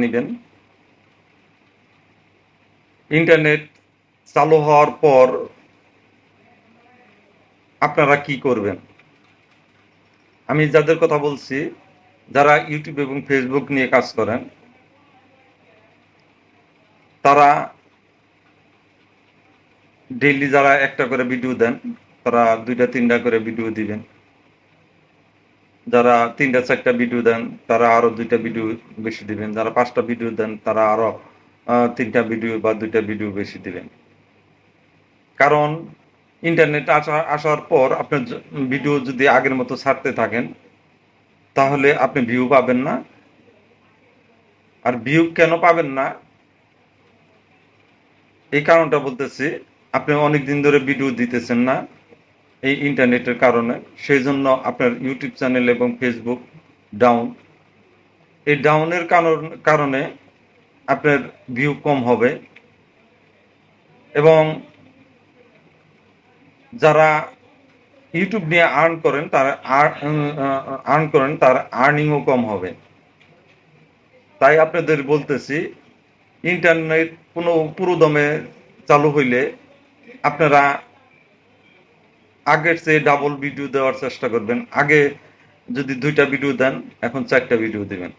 নেবেন। ইন্টারনেট চালু হওয়ার পর আপনারা কি করবেন? আমি যাদের কথা বলছি, যারা ইউটিউব এবং ফেসবুক নিয়ে কাজ করেন, তারা ডেইলি যারা একটা করে ভিডিও দেন, তারা দুইটা, তিনটা করে ভিডিও দিবেন। যারা তিনটা, চারটা ভিডিও দেন, তারা আরও দুইটা ভিডিও বেশি দিবেন। যারা পাঁচটা ভিডিও দেন, তারা আরও তিনটা ভিডিও বা দুইটা ভিডিও বেশি দিবেন। কারণ ইন্টারনেট আসা আসার পর আপনার ভিডিও যদি আগের মতো ছাড়তে থাকেন, তাহলে আপনি ভিউ পাবেন না। আর ভিউ কেন পাবেন না? এই কারণটা বলতেছি, আপনি অনেক দিন ধরে ভিডিও দিতেছেন না। এই ইন্টারনেটের কারণে। সেই জন্য আপনার ইউটিউব চ্যানেল এবং ফেসবুক ডাউন। এই ডাউনের কারণ- আপনার ভিউ কম হবে। এবং যারা ইউটিউব নিয়ে আর্ন করেন, তার আর্ন করেন, তার আর্নিংও কম হবে। তাই আপনাদের বলতেছি, ইন্টারনেট কোনো পুরোদমে চালু হইলে আপনারা আগের চেয়ে ডাবল ভিডিও দেওয়ার চেষ্টা করবেন। আগে যদি দুইটা ভিডিও দেন, এখন চারটা ভিডিও দেবেন।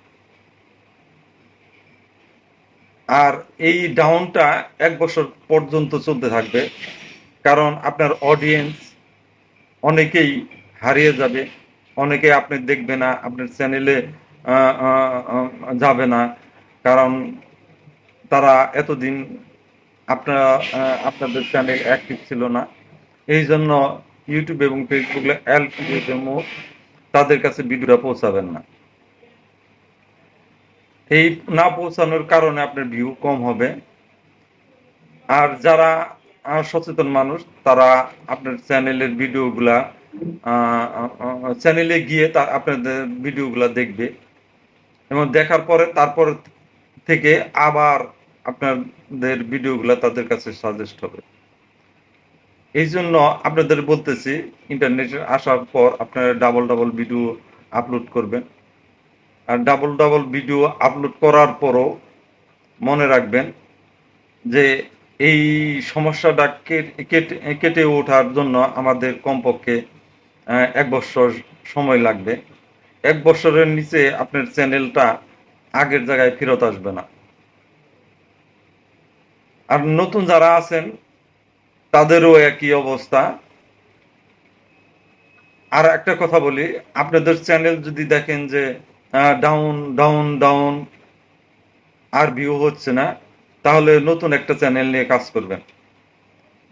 আর এই ডাউনটা এক বছর পর্যন্ত চলতে থাকবে, কারণ আপনার অডিয়েন্স অনেকেই হারিয়ে যাবে, অনেকে আপনি দেখবে না, আপনার চ্যানেলে যাবে না, কারণ তারা এতদিন আপনার আপনাদের চ্যানেল অ্যাক্টিভ ছিল না। এই জন্য ইউটিউব এবং ফেসবুক তাদের কাছে ভিডিওটা পৌঁছাবেন না। এই না পৌঁছানোর কারণে আপনার ভিউ কম হবে। আর যারা সচেতন মানুষ, তারা আপনার চ্যানেলের ভিডিওগুলা চ্যানেলে গিয়ে তা, আপনাদের ভিডিওগুলা দেখবে। এবং দেখার পরে, তারপর থেকে আবার আপনাদের ভিডিওগুলা তাদের কাছে সাজেস্ট হবে। এই জন্য আপনাদের বলতেছি ইন্টারনেটে আসার পর আপনারা ডাবল ডাবল ভিডিও আপলোড করবেন। আর ডাবল ডাবল ভিডিও আপলোড করার পরও মনে রাখবেন যে এই সমস্যাটা কেটে কেটে ওঠার জন্য আমাদের কমপক্ষে এক বছর সময় লাগবে। এক বছরের নিচে আপনার চ্যানেলটা আগের জায়গায় ফেরত আসবে না। আর নতুন যারা আছেন তাদেরও একই অবস্থা। আর একটা কথা বলি, আপনাদের চ্যানেল যদি দেখেন যে ডাউন ডাউন ডাউন আর ভিউ হচ্ছে না, তাহলে নতুন একটা চ্যানেল নিয়ে কাজ করবেন।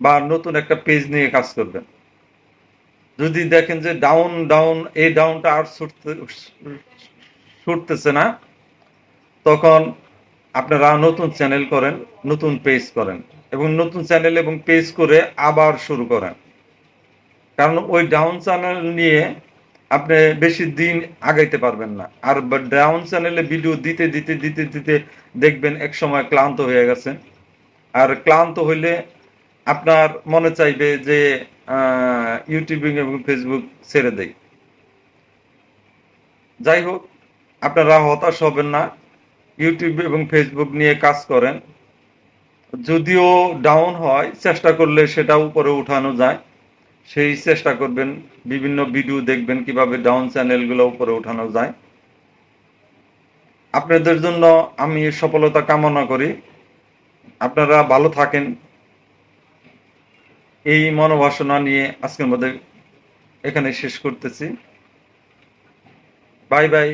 বা নতুন একটা পেজ নিয়ে কাজ করবেন। যদি দেখেন যে ডাউন ডাউন এই ডাউনটা আর ছুটতে, ছুটতেছে না, তখন আপনারা নতুন চ্যানেল করেন, নতুন পেজ করেন। এবং নতুন চ্যানেল এবং পেজ করে আবার শুরু করেন। কারণ ওই ডাউন চ্যানেল নিয়ে আপনি বেশি দিন আগাইতে পারবেন না। আর ডাউন চ্যানেলে ভিডিও দিতে দিতে দিতে দিতে দেখবেন এক সময় ক্লান্ত হয়ে গেছে আর ক্লান্ত হইলে আপনার মনে চাইবে যে ইউটিউবিং এবং ফেসবুক ছেড়ে দেয় যাই হোক, আপনারা হতাশ হবেন না। ইউটিউব এবং ফেসবুক নিয়ে কাজ করেন। যদিও ডাউন হয়, চেষ্টা করলে সেটা উপরে উঠানো যায়। সেই চেষ্টা করবেন, বিভিন্ন ভিডিও দেখবেন কীভাবে ডাউন চ্যানেলগুলো উপরে উঠানো যায়। আপনাদের জন্য আমি সফলতা কামনা করি। আপনারা ভালো থাকেন। এই মনোবাসনা নিয়ে আজকের মধ্যে এখানে শেষ করতেছি। Bye bye.